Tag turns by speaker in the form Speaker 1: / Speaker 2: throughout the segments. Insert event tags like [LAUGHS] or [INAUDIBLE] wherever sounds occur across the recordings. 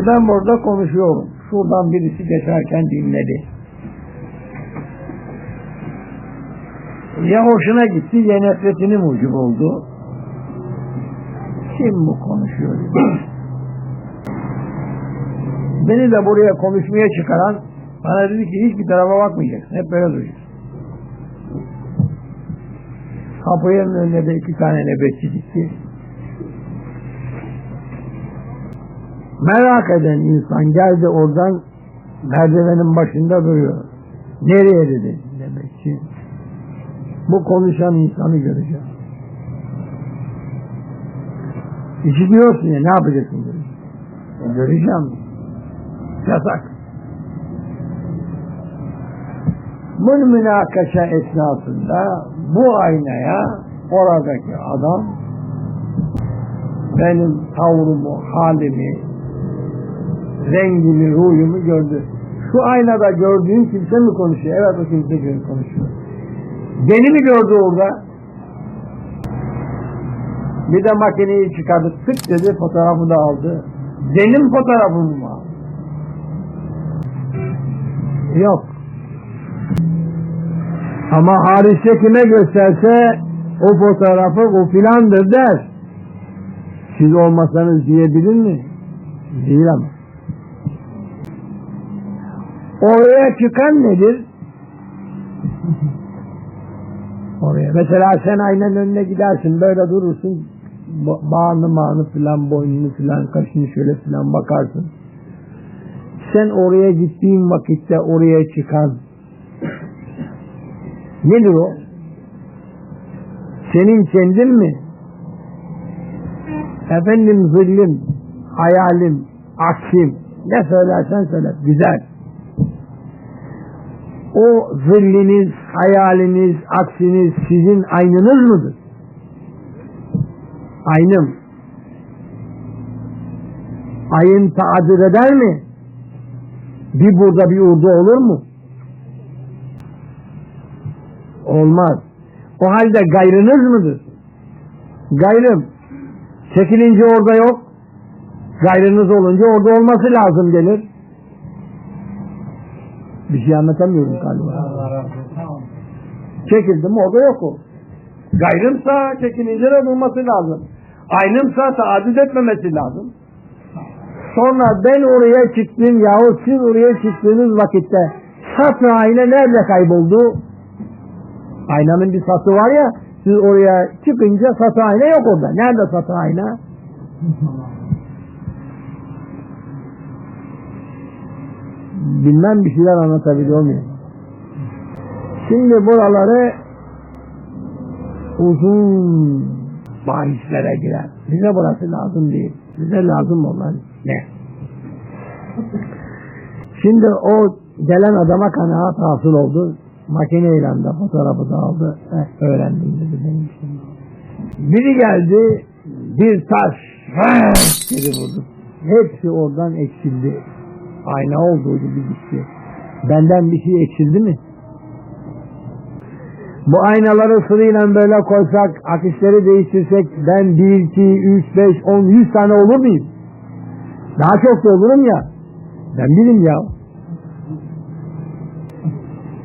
Speaker 1: Şimdi ben burada konuşuyorum. Şuradan birisi geçerken dinledi. Ya hoşuna gitti ya nefretini mucub oldu. Kim bu konuşuyor? Beni de buraya konuşmaya çıkaran bana dedi ki hiçbir tarafa bakmayacaksın. Hep böyle duracaksın. Kapının önüne de iki tane nöbetçi dikti. Merak eden insan geldi oradan merdivenin başında duruyor. Nereye dedi nöbetçi. Bu konuşan insanı göreceğim. İşitiyorsun ya ne yapacaksın dedi. E, göreceğim. Yasak. Bu münakaşa esnasında bu aynaya oradaki adam benim tavrımı, halimi, rengimi, ruhumu gördü. Şu aynada gördüğün kimse mi konuşuyor? Evet o kimse gibi konuşuyor. Beni mi gördü orada? Bir de makineyi çıkardı, tık dedi, fotoğrafı da aldı. Benim fotoğrafımı mı aldı? Yok. Ama Haris'e kime gösterse o fotoğrafı o filandır der. Siz olmasanız diyebilir mi? Değil ama. Oraya çıkan nedir? Oraya. Mesela sen aynanın önüne gidersin böyle durursun ba- bağını mağını filan boynunu filan kaşını şöyle filan bakarsın. Sen oraya gittiğin vakitte oraya çıkan nedir o? Senin kendin mi? Efendim zillim, hayalim, aksim ne söylersen söyle güzel. O zilliniz, hayaliniz, aksiniz sizin aynınız mıdır? Aynım. Ayın taaddüt eder mi? Bir burada bir orada olur mu? Olmaz. O halde gayrınız mıdır? Gayrım. Çekilince orada yok. Gayrınız olunca orada olması lazım gelir. Bir şey anlatamıyorum galiba. Çekildim orada yok o. Gayrımsa çekilince de bulması lazım. Aynımsa taaddüt etmemesi lazım. Sonra ben oraya çıktım yahut siz oraya çıktığınız vakitte satı ayna nerede kayboldu? Aynanın bir satı var ya siz oraya çıkınca satı ayna yok orada. Nerede satı ayna? [LAUGHS] Bilmem bir şeyler anlatabiliyor muyum? Şimdi buraları uzun bahislere girer. Bize burası lazım değil. Bize lazım olan ne? Şimdi o gelen adama kanaat hasıl oldu. Makineyle de fotoğrafı da aldı. Eh, öğrendim dedi benim için. Biri geldi bir taş dedi vurdu. Hepsi oradan eksildi. Ayna olduğu gibi gitti. Benden bir şey eksildi mi? Bu aynaları sırayla böyle koysak, akışları değiştirsek ben 1, 2, 3, 5, 10, 100 tane olur muyum? Daha çok da olurum ya. Ben bilim ya.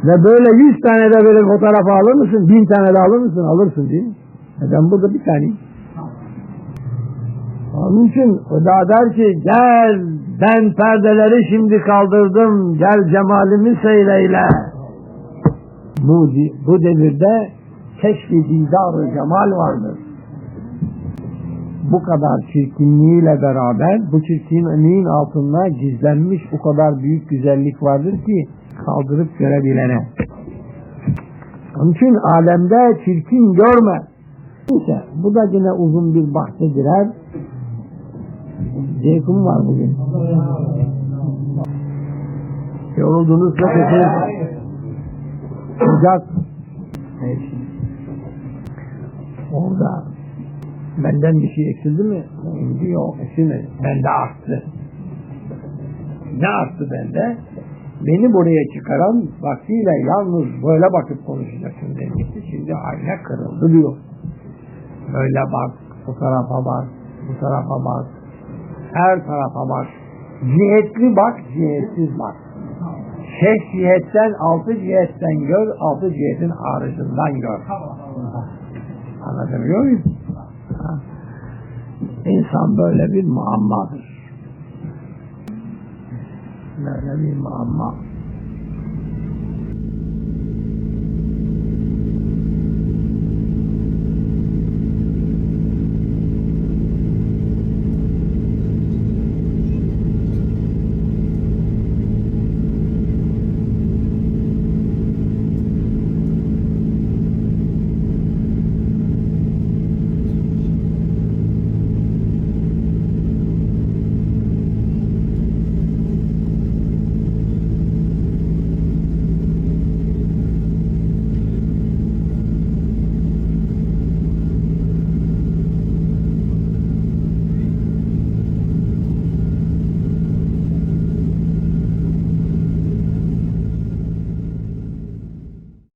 Speaker 1: Ve böyle 100 tane de böyle fotoğrafı alır mısın? 1000 tane de alır mısın? Alırsın değil mi? E ben burada bir taneyim. Onun için o da der ki gel ben perdeleri şimdi kaldırdım gel cemalimi seyreyle. Bu, bu devirde keşfi didar cemal vardır. Bu kadar çirkinliğiyle beraber bu çirkinliğin altında gizlenmiş o kadar büyük güzellik vardır ki kaldırıp görebilene. Onun için alemde çirkin görme. Neyse bu da yine uzun bir bahse girer. Zevkim var bugün. Yoruldunuzsa sesiniz sıcak. Neyse. Orada benden bir şey eksildi mi? Şimdi yok eksilmedi. Bende arttı. Ne arttı bende? Beni buraya çıkaran vaktiyle yalnız böyle bakıp konuşacaksın demişti. Şimdi ayna kırıldı diyor. Böyle bak, bu tarafa bak, bu tarafa bak, her tarafa bak. Cihetli bak, cihetsiz bak. Şeş cihetten, altı cihetten gör, altı cihetin haricından gör. Anlatabiliyor muyum? İnsan böyle bir muammadır. Böyle bir muamma.